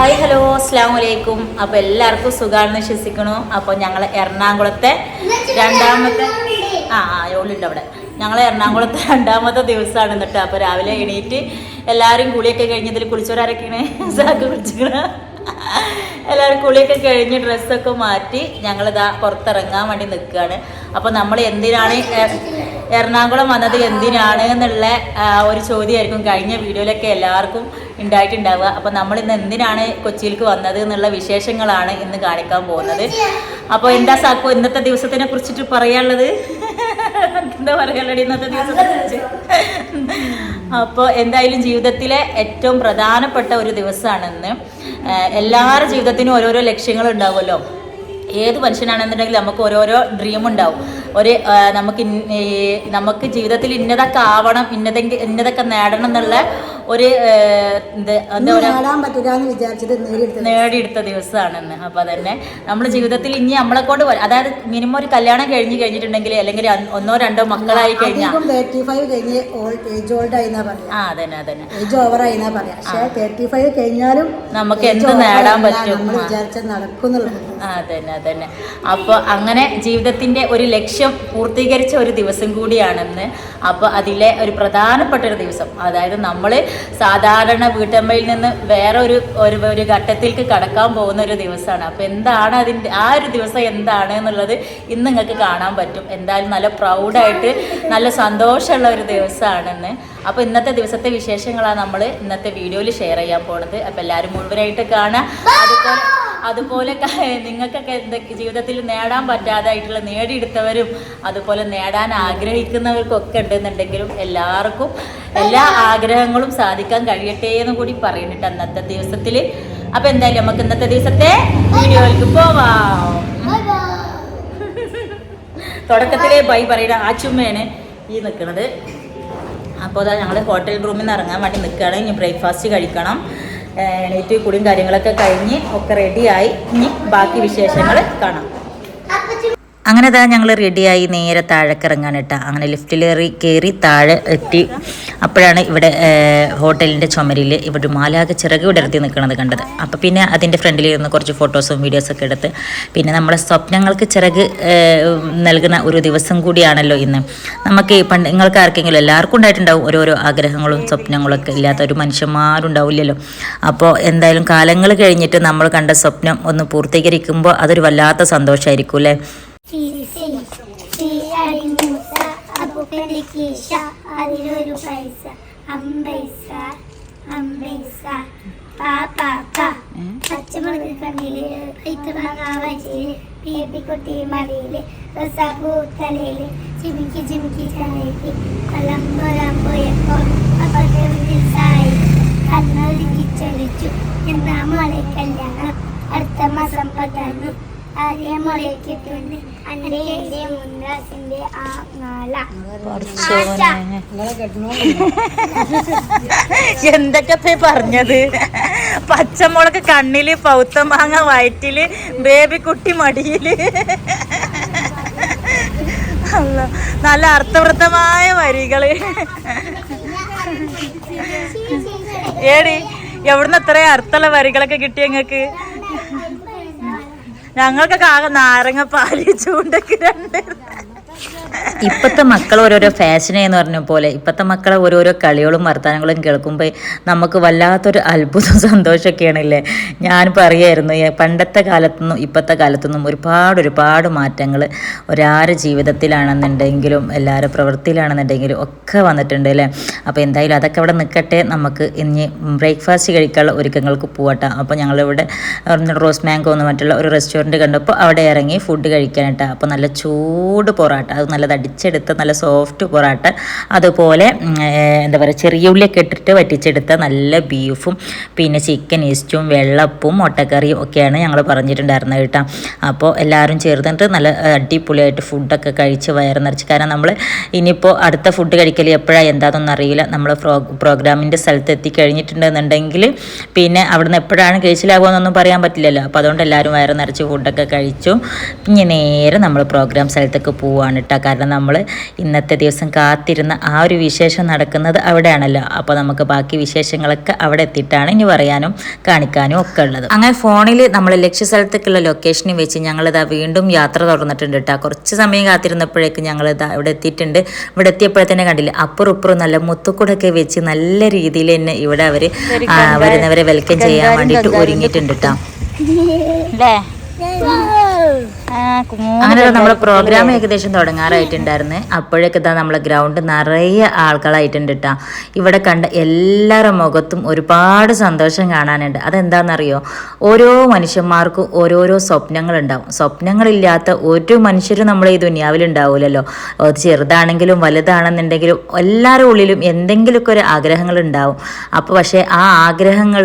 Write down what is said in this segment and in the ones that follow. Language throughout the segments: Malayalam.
അസ്സാം വലൈക്കും അപ്പോൾ എല്ലാവർക്കും സുഖാണെന്ന് വിശ്വസിക്കണു അപ്പോൾ ഞങ്ങൾ എറണാകുളത്തെ രണ്ടാമത്തെ ആ ആ അവിടെ. ഞങ്ങൾ എറണാകുളത്തെ രണ്ടാമത്തെ ദിവസമാണ് എന്നിട്ട് അപ്പോൾ രാവിലെ എണീറ്റ് എല്ലാവരും കുളിയൊക്കെ കഴിഞ്ഞതിൽ കുളിച്ചവരാരൊക്കെയാണ് സാക്ക് കുളിച്ചിക്കണ. എല്ലാവരും കുളിയൊക്കെ കഴിഞ്ഞ് ഡ്രസ്സൊക്കെ മാറ്റി ഞങ്ങളിതാ പുറത്തിറങ്ങാൻ വേണ്ടി നിൽക്കുകയാണ് അപ്പോൾ നമ്മൾ എന്തിനാണ് എറണാകുളം വന്നത് എന്തിനാണ് എന്നുള്ള ഒരു ചോദ്യമായിരിക്കും കഴിഞ്ഞ വീഡിയോയിലൊക്കെ എല്ലാവർക്കും ഉണ്ടായിട്ടുണ്ടാവുക. അപ്പോൾ നമ്മൾ ഇന്ന് എന്തിനാണ് കൊച്ചിയിലേക്ക് വന്നത് എന്നുള്ള വിശേഷങ്ങളാണ് ഇന്ന് കാണിക്കാൻ പോകുന്നത്. അപ്പോൾ എന്താ സാക്കോ ഇന്നത്തെ ദിവസത്തിനെ കുറിച്ചിട്ട് പറയാനുള്ളത്? എന്താ പറയാനുള്ളത് ഇന്നത്തെ ദിവസത്തെ കുറിച്ച്? അപ്പോൾ എന്തായാലും ജീവിതത്തിലെ ഏറ്റവും പ്രധാനപ്പെട്ട ഒരു ദിവസമാണെന്ന് എല്ലാവരുടെ ജീവിതത്തിനും ഓരോരോ ലക്ഷ്യങ്ങൾ ഉണ്ടാവുമല്ലോ. ഏത് മനുഷ്യനാണെന്നുണ്ടെങ്കിൽ നമുക്ക് ഓരോരോ ഡ്രീം ഉണ്ടാവും. ഒരു നമുക്ക് നമുക്ക് ജീവിതത്തിൽ ഇന്നതൊക്കെ ആവണം ഇന്നതെങ്കിൽ ഇന്നതൊക്കെ നേടണം എന്നുള്ള ഒരു ഇത് എന്താ പറയുക നേടിയെടുത്ത ദിവസമാണെന്ന്. അപ്പോൾ തന്നെ നമ്മൾ ജീവിതത്തിൽ ഇനി നമ്മളെ കൊണ്ട് അതായത് മിനിമം ഒരു കല്യാണം കഴിഞ്ഞ് കഴിഞ്ഞിട്ടുണ്ടെങ്കിൽ അല്ലെങ്കിൽ ഒന്നോ രണ്ടോ മക്കളായി കഴിഞ്ഞാൽ ആ അതന്നെ അതന്നെ. ഏജ് തേർട്ടി ഫൈവ് കഴിഞ്ഞാലും നമുക്ക് എന്ത് നേടാൻ പറ്റും? അതന്നെ അതന്നെ. അപ്പോൾ അങ്ങനെ ജീവിതത്തിന്റെ ഒരു ലക്ഷ്യം പൂർത്തീകരിച്ച ഒരു ദിവസം കൂടിയാണെന്ന്. അപ്പോൾ അതിലെ ഒരു പ്രധാനപ്പെട്ട ഒരു ദിവസം. അതായത് നമ്മൾ സാധാരണ വീട്ടമ്മയിൽ നിന്ന് വേറെ ഒരു ഒരു ഒരു ഘട്ടത്തിലേക്ക് കടക്കാൻ പോകുന്ന ഒരു ദിവസമാണ്. അപ്പോൾ എന്താണ് അതിന്റെ ആ ഒരു ദിവസം എന്താണ് എന്നുള്ളത് ഇന്ന് നിങ്ങൾക്ക് കാണാൻ പറ്റും. എന്തായാലും നല്ല പ്രൗഡായിട്ട് നല്ല സന്തോഷമുള്ള ഒരു ദിവസമാണെന്ന്. അപ്പോൾ ഇന്നത്തെ ദിവസത്തെ വിശേഷങ്ങളാണ് നമ്മൾ ഇന്നത്തെ വീഡിയോയിൽ ഷെയർ ചെയ്യാൻ പോണത്. അപ്പോൾ എല്ലാവരും മുഴുവനായിട്ട് കാണാം അതുപോലെ അതുപോലെ നിങ്ങൾക്കൊക്കെ എന്തൊക്കെ ജീവിതത്തിൽ നേടാൻ പറ്റാതായിട്ടുള്ള നേടിയെടുത്തവരും അതുപോലെ നേടാൻ ആഗ്രഹിക്കുന്നവർക്കൊക്കെ ഉണ്ടെന്നുണ്ടെങ്കിലും എല്ലാവർക്കും എല്ലാ ആഗ്രഹങ്ങളും സാധിക്കാൻ കഴിയട്ടെ എന്ന് കൂടി പറയുന്നുണ്ട് അന്നത്തെ ദിവസത്തിൽ. അപ്പൊ എന്തായാലും നമുക്ക് ഇന്നത്തെ ദിവസത്തെ വീഡിയോയിലേക്ക് പോവാം. തുടക്കത്തിലെ ബൈ പറയുന്ന ആ ചുമ്മയാണ് ഈ നിൽക്കുന്നത് അപ്പോൾ അതാ ഞങ്ങൾ ഹോട്ടൽ റൂമിൽ നിന്ന് ഇറങ്ങാൻ വേണ്ടി നിൽക്കുകയാണ് ഇനി ബ്രേക്ക്ഫാസ്റ്റ് കഴിക്കണം. എണീറ്റ് കുളിയും കാര്യങ്ങളൊക്കെ കഴിഞ്ഞ് ഒക്കെ റെഡിയായി. ഇനി ബാക്കി വിശേഷങ്ങൾ കാണാം. അങ്ങനെ താ ഞങ്ങൾ റെഡിയായി നേരെ താഴേക്ക് കിറങ്ങാനിട്ട അങ്ങനെ ലിഫ്റ്റിലേറി കയറി താഴെ എത്തി. അപ്പോഴാണ് ഇവിടെ ഹോട്ടലിന്റെ ചുമരിൽ ഇവിടെ മാലാക ചിറക് വിടർത്തി നിൽക്കുന്നത് കണ്ടത് അപ്പോൾ പിന്നെ അതിന്റെ ഫ്രണ്ടിൽ ഇരുന്ന് കുറച്ച് ഫോട്ടോസും വീഡിയോസൊക്കെ എടുത്ത് പിന്നെ നമ്മുടെ സ്വപ്നങ്ങൾക്ക് ചിറക് നൽകുന്ന ഒരു ദിവസം കൂടിയാണല്ലോ ഇന്ന് നമുക്ക് പണ്ട് നിങ്ങൾക്ക് ആർക്കെങ്കിലും എല്ലാവർക്കും ഉണ്ടായിട്ടുണ്ടാവും ഓരോരോ ആഗ്രഹങ്ങളും സ്വപ്നങ്ങളൊക്കെ ഇല്ലാത്ത ഒരു മനുഷ്യന്മാരുണ്ടാവില്ലല്ലോ അപ്പോൾ എന്തായാലും കാലങ്ങൾ കഴിഞ്ഞിട്ട് നമ്മൾ കണ്ട സ്വപ്നം ഒന്ന് പൂർത്തീകരിക്കുമ്പോൾ അതൊരു വല്ലാത്ത സന്തോഷമായിരിക്കും അല്ലേ അതിലൊരു പൈസ. അമ്പൈസ അമ്പൈസ. പാ പാ പാ. പച്ചമുളക് കണ്ണിൽ കൈത്തുമാങ്ങ വച്ചിൽ ബേബിക്കുട്ടി മടിയിൽ റസാപ്പൂ തലയിൽ ചിമിക്കി ചിമിക്കി തലയിൽ കൊലമ്പൊരാൻ പോയപ്പോ അപ്പത്തെ മുന്നിൽ സായി കണ്ണൊരുക്കി ചൊലിച്ചു എന്താ മോളെ കല്യാണം? അടുത്ത മാസം പതാന്നു കിട്ടുന്നു അന്റെ ആ എന്തൊക്കെ പറഞ്ഞത്? പച്ചമുളക് കണ്ണിൽ പൗത്ത മാങ്ങ വയറ്റിൽ ബേബി കുട്ടി മടിയിൽ. അല്ല, നല്ല അർത്ഥവൃത്തമായ വരികൾ. ഏടി എവിടുന്ന് അത്ര അർത്ഥമുള്ള വരികളൊക്കെ കിട്ടിയ ഞങ്ങക്ക് ഞങ്ങൾക്കൊക്കെ ആകെ നാരങ്ങ പാൽ ചൂണ്ടൊക്കെ രണ്ട് ഇപ്പോഴത്തെ മക്കൾ ഓരോരോ ഫാഷനേ എന്ന് പറഞ്ഞ പോലെ ഇപ്പോഴത്തെ മക്കളെ ഓരോരോ കളികളും വർത്തമാനങ്ങളും കേൾക്കുമ്പോൾ നമുക്ക് വല്ലാത്തൊരു അത്ഭുതം സന്തോഷമൊക്കെയാണല്ലേ? ഞാൻ പറയായിരുന്നു പണ്ടത്തെ കാലത്തുനിന്നും ഇപ്പോഴത്തെ കാലത്തുനിന്നും ഒരുപാട് ഒരുപാട് മാറ്റങ്ങൾ ഒരാരുടെ ജീവിതത്തിലാണെന്നുണ്ടെങ്കിലും എല്ലാവരുടെ പ്രവൃത്തിയിലാണെന്നുണ്ടെങ്കിലും ഒക്കെ വന്നിട്ടുണ്ട് അല്ലേ? അപ്പോൾ എന്തായാലും അതൊക്കെ അവിടെ നിൽക്കട്ടെ. നമുക്ക് ഇനി ബ്രേക്ക്ഫാസ്റ്റ് കഴിക്കാനുള്ള ഒരുക്കങ്ങൾക്ക് പോകട്ടെ അപ്പോൾ ഞങ്ങളിവിടെ റോസ് മാങ്കോ എന്ന് മറ്റുള്ള ഒരു റെസ്റ്റോറന്റ് കണ്ടപ്പോൾ അവിടെ ഇറങ്ങി ഫുഡ് കഴിക്കാനായിട്ട് അപ്പോൾ നല്ല ചൂട് പൊറാട്ട. അത് നല്ലത് അടിച്ചെടുത്ത നല്ല സോഫ്റ്റ് പൊറാട്ട അതുപോലെ എന്താ പറയുക ചെറിയ ഉള്ളിയൊക്കെ ഇട്ടിട്ട് വറ്റിച്ചെടുത്ത നല്ല ബീഫും പിന്നെ ചിക്കൻ ഈസ്റ്റും വെള്ളപ്പും മുട്ടക്കറിയും ഒക്കെയാണ് ഞങ്ങൾ പറഞ്ഞിട്ടുണ്ടായിരുന്നത് കേട്ടോ. അപ്പോൾ എല്ലാവരും ചേർന്നിട്ട് നല്ല അടിപൊളിയായിട്ട് ഫുഡൊക്കെ കഴിച്ച് വയറ് നിറച്ച്. കാരണം നമ്മൾ ഇനിയിപ്പോൾ അടുത്ത ഫുഡ് കഴിക്കൽ എപ്പോഴാണ് എന്താണെന്നൊന്നും അറിയില്ല. നമ്മൾ പ്രോ പ്രോഗ്രാമിന്റെ സ്ഥലത്ത് എത്തിക്കഴിഞ്ഞിട്ടുണ്ടെന്നുണ്ടെങ്കിൽ പിന്നെ അവിടുന്ന് എപ്പോഴാണ് കഴിച്ചിലാകുമെന്നൊന്നും പറയാൻ പറ്റില്ലല്ലോ. അപ്പോൾ അതുകൊണ്ട് എല്ലാവരും വയറ് നിറച്ച് ഫുഡൊക്കെ കഴിച്ചു. ഇനി നേരെ നമ്മൾ പ്രോഗ്രാം സ്ഥലത്തേക്ക് പോവാണ് കേട്ടോ കാരണം നമ്മൾ ഇന്നത്തെ ദിവസം കാത്തിരുന്ന ആ ഒരു വിശേഷം നടക്കുന്നത് അവിടെയാണല്ലോ. അപ്പോൾ നമുക്ക് ബാക്കി വിശേഷങ്ങളൊക്കെ അവിടെ എത്തിയിട്ടാണ് ഇനി പറയാനും കാണിക്കാനും ഒക്കെ ഉള്ളത്. അങ്ങനെ ഫോണിൽ നമ്മൾ ലക്ഷ്യ ലക്ഷ്യസ്ഥലത്തേക്കുള്ള ലൊക്കേഷനിൽ വെച്ച് ഞങ്ങളിതാ വീണ്ടും യാത്ര തുടർന്നിട്ടുണ്ട് കേട്ടോ. കുറച്ച് സമയം കാത്തിരുന്നപ്പോഴേക്കും ഞങ്ങളിതാ ഇവിടെ എത്തിയിട്ടുണ്ട്. ഇവിടെ എത്തിയപ്പോഴത്തന്നെ കണ്ടില്ല അപ്പുറം ഇപ്പുറം നല്ല മുത്തുക്കൂടൊക്കെ വെച്ച് നല്ല രീതിയിൽ തന്നെ ഇവിടെ അവർ വരുന്നവരെ വെൽക്കം ചെയ്യാൻ വേണ്ടിയിട്ട് ഒരുങ്ങിയിട്ടുണ്ട് കേട്ടോ. അങ്ങനെ നമ്മുടെ പ്രോഗ്രാം ഏകദേശം തുടങ്ങാറായിട്ടുണ്ടായിരുന്നു. അപ്പോഴൊക്കെ ഇതാ നമ്മളെ ഗ്രൗണ്ട് നിറയെ ആൾക്കാരായിട്ടുണ്ട് കേട്ടോ ഇവിടെ കണ്ട എല്ലാവരുടെ മുഖത്തും ഒരുപാട് സന്തോഷം കാണാനുണ്ട്. അതെന്താണെന്നറിയോ ഓരോ മനുഷ്യന്മാർക്കും ഓരോരോ സ്വപ്നങ്ങളുണ്ടാവും. സ്വപ്നങ്ങളില്ലാത്ത ഒരു മനുഷ്യരും നമ്മുടെ ഈ ദുനിയാവിൽ ഉണ്ടാവില്ലല്ലോ അത് ചെറുതാണെങ്കിലും വലുതാണെന്നുണ്ടെങ്കിലും എല്ലാവരുടെ ഉള്ളിലും എന്തെങ്കിലുമൊക്കെ ഒരു ആഗ്രഹങ്ങൾ ഉണ്ടാവും അപ്പോൾ പക്ഷേ ആ ആഗ്രഹങ്ങൾ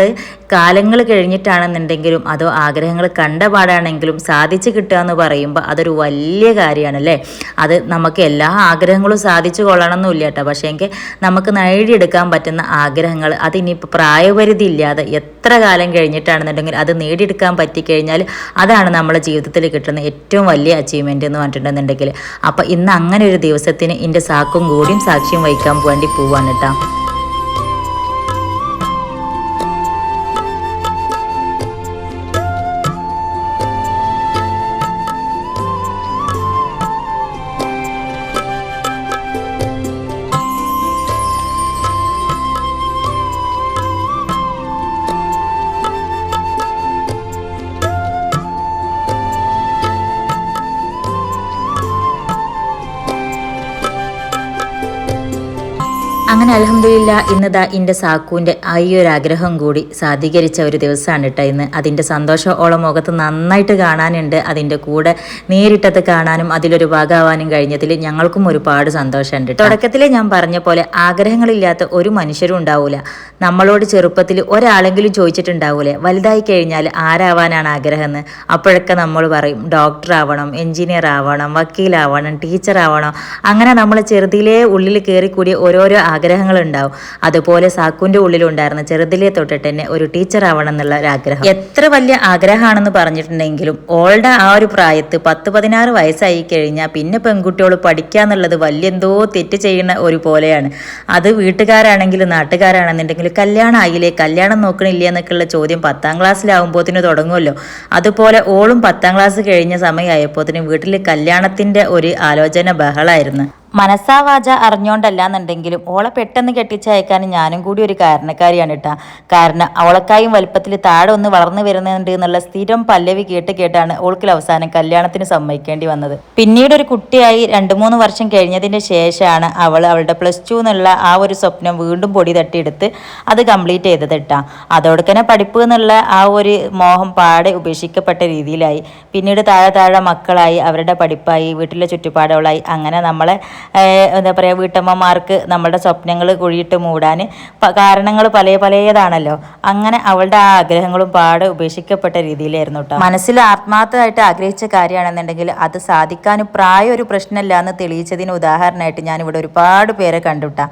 കാലങ്ങൾ കഴിഞ്ഞിട്ടാണെന്നുണ്ടെങ്കിലും അതോ ആഗ്രഹങ്ങൾ കണ്ട പാടാണെങ്കിലും സാധിച്ചു കിട്ടുക എന്ന് പറയുമ്പോൾ അതൊരു വലിയ കാര്യമാണ് അല്ലേ അത് നമുക്ക് എല്ലാ ആഗ്രഹങ്ങളും സാധിച്ചു കൊള്ളണമെന്നില്ല കേട്ടോ പക്ഷേ എങ്കിൽ നമുക്ക് നേടിയെടുക്കാൻ പറ്റുന്ന ആഗ്രഹങ്ങൾ അതിനിപ്പോൾ പ്രായപരിധി ഇല്ലാതെ എത്ര കാലം കഴിഞ്ഞിട്ടാണെന്നുണ്ടെങ്കിൽ അത് നേടിയെടുക്കാൻ പറ്റിക്കഴിഞ്ഞാൽ അതാണ് നമ്മുടെ ജീവിതത്തിൽ കിട്ടുന്ന ഏറ്റവും വലിയ അച്ചീവ്മെന്റ് എന്ന് പറഞ്ഞിട്ടുണ്ടെന്നുണ്ടെങ്കിൽ. അപ്പോൾ ഇന്ന് അങ്ങനെ ഒരു ദിവസത്തിന് എന്റെ സാക്കും കൂടിയും സാക്ഷ്യം വഹിക്കാൻ വേണ്ടി പോവാണ് കേട്ടോ. അങ്ങനെ അലഹമില്ല ഇന്നതാ എന്റെ സാക്കുവിന്റെ ആ ഈ ഒരു ആഗ്രഹം കൂടി സാധീകരിച്ച ഒരു ദിവസമാണ് കേട്ടോ ഇന്ന്. അതിന്റെ സന്തോഷം ഓളം മുഖത്ത് നന്നായിട്ട് കാണാനുണ്ട്. അതിന്റെ കൂടെ നേരിട്ടത് കാണാനും അതിലൊരു ഭാഗമാവാനും കഴിഞ്ഞതിൽ ഞങ്ങൾക്കും ഒരുപാട് സന്തോഷമുണ്ട് തുടക്കത്തിൽ ഞാൻ പറഞ്ഞ പോലെ ആഗ്രഹങ്ങളില്ലാത്ത ഒരു മനുഷ്യരും ഉണ്ടാവില്ല നമ്മളോട് ചെറുപ്പത്തിൽ ഒരാളെങ്കിലും ചോദിച്ചിട്ടുണ്ടാവൂലേ. വലുതായി കഴിഞ്ഞാൽ ആരാവാനാണ് ആഗ്രഹം എന്ന് അപ്പോഴൊക്കെ നമ്മൾ പറയും ഡോക്ടർ ആവണം എഞ്ചിനീയർ ആവണം വക്കീലാവണം ടീച്ചർ ആവണം അങ്ങനെ നമ്മൾ ചെറുതിലേ ഉള്ളിൽ കയറിക്കൂടിയ ഓരോരോ ആഗ്രഹങ്ങൾ ഉണ്ടാവും അതുപോലെ സാക്കുവിന്റെ ഉള്ളിലുണ്ടായിരുന്ന ചെറുതിലെ തൊട്ടിട്ട് തന്നെ ഒരു ടീച്ചർ ആവണം എന്നുള്ള ഒരു ആഗ്രഹം. എത്ര വലിയ ആഗ്രഹമാണെന്ന് പറഞ്ഞിട്ടുണ്ടെങ്കിലും ഓളുടെ ആ ഒരു പ്രായത്ത് പത്ത് പതിനാറ് വയസ്സായി കഴിഞ്ഞാൽ പിന്നെ പെൺകുട്ടികൾ പഠിക്കുക എന്നുള്ളത് വലിയ എന്തോ തെറ്റ് ചെയ്യുന്ന ഒരു പോലെയാണ്. അത് വീട്ടുകാരാണെങ്കിലും നാട്ടുകാരാണെന്നുണ്ടെങ്കിലും കല്യാണം ആയില്ലേ കല്യാണം നോക്കണില്ല എന്നൊക്കെയുള്ള ചോദ്യം പത്താം ക്ലാസ്സിലാവുമ്പോത്തിന് തുടങ്ങുമല്ലോ. അതുപോലെ ഓളും പത്താം ക്ലാസ് കഴിഞ്ഞ സമയമായപ്പോത്തിന് വീട്ടിൽ കല്യാണത്തിന്റെ ഒരു ആലോചന ബഹളായിരുന്നു. മനസ്സാ വാച അറിഞ്ഞോണ്ടല്ല എന്നുണ്ടെങ്കിലും ഓളെ പെട്ടെന്ന് കെട്ടിച്ചയക്കാൻ ഞാനും കൂടി ഒരു കാരണക്കാരിയാണ് കേട്ടാ. കാരണം അവളക്കായും വലുപ്പത്തിൽ താഴെ ഒന്ന് വളർന്നു വരുന്നുണ്ട് എന്നുള്ള സ്ഥിരം പല്ലവി കേട്ട് കേട്ടാണ് ഓൾക്കിൽ അവസാനം കല്യാണത്തിന് സമ്മതിക്കേണ്ടി വന്നത്. പിന്നീട് ഒരു കുട്ടിയായി രണ്ട് മൂന്ന് വർഷം കഴിഞ്ഞതിന്റെ ശേഷമാണ് അവൾ അവളുടെ പ്ലസ് ടു എന്നുള്ള ആ ഒരു സ്വപ്നം വീണ്ടും പൊടി തട്ടിയെടുത്ത് അത് കംപ്ലീറ്റ് ചെയ്തത് കേട്ടാ. അതോടൊക്കെ പഠിപ്പ് എന്നുള്ള ആ ഒരു മോഹം പാടെ ഉപേക്ഷിക്കപ്പെട്ട രീതിയിലായി. പിന്നീട് താഴെ താഴെ മക്കളായി അവരുടെ പഠിപ്പായി വീട്ടിലെ ചുറ്റുപാടുകളായി. അങ്ങനെ നമ്മളെ എന്താ പറയുക വീട്ടമ്മമാർക്ക് നമ്മുടെ സ്വപ്നങ്ങൾ കുഴിയിട്ട് മൂടാൻ കാരണങ്ങൾ പല പലതാണല്ലോ. അങ്ങനെ അവളുടെ ആ ആഗ്രഹങ്ങളും പാടെ ഉപേക്ഷിക്കപ്പെട്ട രീതിയിലായിരുന്നു കേട്ടോ മനസ്സിൽ ആത്മാർത്ഥമായിട്ട് ആഗ്രഹിച്ച കാര്യമാണെന്നുണ്ടെങ്കിൽ അത് സാധിക്കാനും പ്രായം ഒരു പ്രശ്നമല്ല എന്ന് തെളിയിച്ചതിന് ഉദാഹരണമായിട്ട് ഞാൻ ഇവിടെ ഒരുപാട് പേരെ കണ്ടുട്ടാ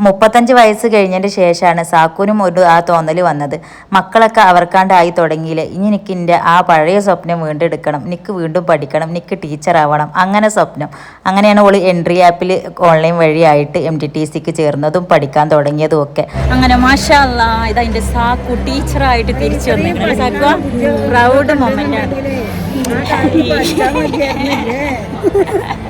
മുപ്പത്തഞ്ച് വയസ്സ് കഴിഞ്ഞതിന് ശേഷമാണ് സാക്കുനും ഒരു ആ തോന്നൽ വന്നത്. മക്കളൊക്കെ അവർക്കാണ്ടായി തുടങ്ങിയില്ലേ? ഇനി എനിക്ക് എന്റെ ആ പഴയ സ്വപ്നം വീണ്ടെടുക്കണം. എനിക്ക് വീണ്ടും പഠിക്കണം. എനിക്ക് ടീച്ചർ ആവണം. അങ്ങനെ സ്വപ്നം. അങ്ങനെയാണ് ഓൾ എൻട്രി ആപ്പിൽ ഓൺലൈൻ വഴിയായിട്ട് എം ടി ടി സിക്ക് ചേർന്നതും പഠിക്കാൻ തുടങ്ങിയതും ഒക്കെ. അങ്ങനെ മാഷല്ല ഇതതിന്റെ സാക്കു ടീച്ചറായിട്ട് തിരിച്ചു വന്നു പ്രൗഡ് മൊമെന്റ് ആണ്.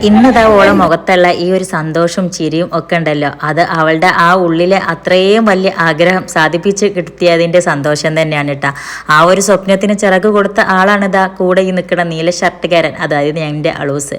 ഇന്നതാ ഓളെ മുഖത്തുള്ള ഈ ഒരു സന്തോഷം ചിരിയും ഒക്കെ ഉണ്ടല്ലോ. അത് അവളുടെ ആ ഉള്ളിലെ അത്രയും വലിയ ആഗ്രഹം സാധിപ്പിച്ച് കിട്ടിയതിന്റെ സന്തോഷം തന്നെയാണ് കേട്ടോ. ആ ഒരു സ്വപ്നത്തിന് ചിറക് കൊടുത്ത ആളാണ് ഇതാ കൂടെ ഈ നിൽക്കുന്ന നീല ഷർട്ടുകാരൻ. അതായത് എന്റെ അളൂസ്.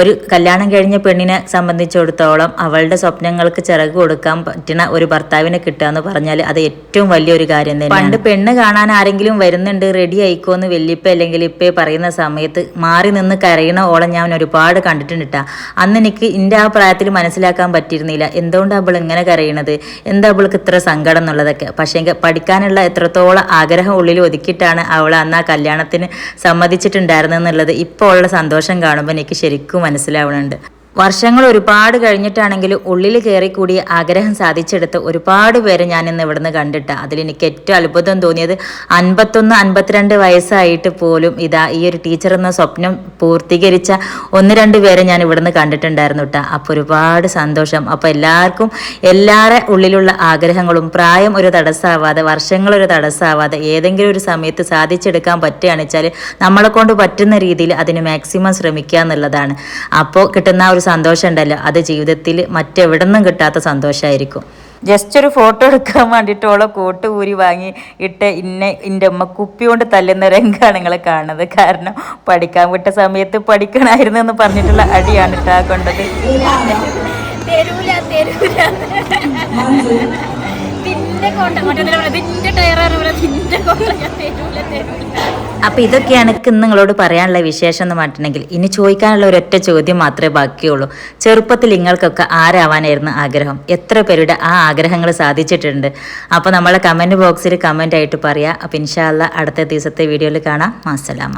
ഒരു കല്യാണം കഴിഞ്ഞ പെണ്ണിനെ സംബന്ധിച്ചിടത്തോളം അവളുടെ സ്വപ്നങ്ങൾക്ക് ചിറക് കൊടുക്കാൻ പറ്റുന്ന ഒരു ഭർത്താവിനെ കിട്ടുക എന്ന് പറഞ്ഞാൽ അത് ഏറ്റവും വലിയൊരു കാര്യം തന്നെ പണ്ട് പെണ്ണ് കാണാൻ ആരെങ്കിലും വരുന്നുണ്ട് റെഡി ആയിക്കോന്ന് വെല്ലിപ്പ അല്ലെങ്കിൽ ഇപ്പേ പറയുന്ന സമയത്ത് മാറി നിന്ന് കരയണ ഓളം ഞാൻ ഒരുപാട് കണ്ടിട്ടുണ്ട് ട്ടാ. അന്ന് എനിക്ക് എന്റെ ആ പ്രായത്തിൽ മനസ്സിലാക്കാൻ പറ്റിയിരുന്നില്ല. എന്തുകൊണ്ടാണ് അവൾ ഇങ്ങനെ കരയണത്? എന്താ അവൾക്ക് ഇത്ര സങ്കടം എന്നുള്ളതൊക്കെ? പക്ഷേ പഠിക്കാനുള്ള എത്രത്തോളം ആഗ്രഹം ഉള്ളിൽ ഒതുക്കിയിട്ടാണ് അവൾ അന്ന് ആ കല്യാണത്തിന് സമ്മതിച്ചിട്ടുണ്ടായിരുന്നെന്നുള്ളത് ഇപ്പോൾ ഉള്ള സന്തോഷം കാണുമ്പോൾ എനിക്ക് ശരിക്കും മനസ്സിലാവുന്നുണ്ട്. വർഷങ്ങൾ ഒരുപാട് കഴിഞ്ഞിട്ടാണെങ്കിലും ഉള്ളിൽ കയറി കൂടി ആഗ്രഹം സാധിച്ചെടുത്ത് ഒരുപാട് പേരെ ഞാൻ ഇന്ന് ഇവിടുന്ന് കണ്ടിട്ട് അതിലെനിക്ക് ഏറ്റവും അത്ഭുതം തോന്നിയത് അൻപത്തൊന്ന് അൻപത്തിരണ്ട് വയസ്സായിട്ട് പോലും ഇതാ ഈ ഒരു ടീച്ചർ എന്ന സ്വപ്നം പൂർത്തീകരിച്ച ഒന്ന് രണ്ട് പേരെ ഞാൻ ഇവിടുന്ന് കണ്ടിട്ടുണ്ടായിരുന്നു കേട്ടോ അപ്പോൾ ഒരുപാട് സന്തോഷം. അപ്പോൾ എല്ലാവർക്കും എല്ലാവരുടെ ഉള്ളിലുള്ള ആഗ്രഹങ്ങളും പ്രായം ഒരു തടസ്സമാവാതെ വർഷങ്ങൾ ഒരു തടസ്സമാവാതെ ഏതെങ്കിലും ഒരു സമയത്ത് സാധിച്ചെടുക്കാൻ പറ്റുകയാണെന്ന് വെച്ചാൽ നമ്മളെ കൊണ്ട് പറ്റുന്ന രീതിയിൽ അതിന് മാക്സിമം ശ്രമിക്കുക എന്നുള്ളതാണ്. അപ്പോൾ കിട്ടുന്ന ആ ഒരു സന്തോഷം ഉണ്ടല്ലോ അത് ജീവിതത്തിൽ മറ്റെവിടെ നിന്നും കിട്ടാത്ത സന്തോഷമായിരിക്കും. ജസ്റ്റ് ഒരു ഫോട്ടോ എടുക്കാൻ വേണ്ടിയിട്ട് ഓളെ കോട്ട് ഊരി വാങ്ങി ഇട്ട് ഇന്നെ എന്റെ ഉമ്മ കുപ്പി കൊണ്ട് തല്ലുന്ന രംഗമാണ് നിങ്ങൾ കാണുന്നത്. കാരണം പഠിക്കാൻ വിട്ട സമയത്ത് പഠിക്കണമായിരുന്നു എന്ന് പറഞ്ഞിട്ടുള്ള അടിയാണ് ഇട്ടാ കൊണ്ടത്. തരൂല തരൂല. അപ്പോൾ ഇതൊക്കെയാണ് ഇന്ന് നിങ്ങളോട് പറയാനുള്ള വിശേഷം എന്ന് പറഞ്ഞിട്ടുണ്ടെങ്കിൽ ഇനി ചോദിക്കാനുള്ള ഒരൊറ്റ ചോദ്യം മാത്രമേ ബാക്കിയുള്ളൂ. ചെറുപ്പത്തിൽ നിങ്ങൾക്കൊക്കെ ആരാവാനായിരുന്നു ആഗ്രഹം? എത്ര പേരുടെ ആ ആഗ്രഹങ്ങൾ സാധിച്ചിട്ടുണ്ട്? അപ്പോൾ നമ്മളെ കമന്റ് ബോക്സിൽ കമന്റ് ആയിട്ട് പറയാം. അപ്പോൾ ഇൻഷാല്ല അടുത്ത ദിവസത്തെ വീഡിയോയിൽ കാണാം. മാസലാമ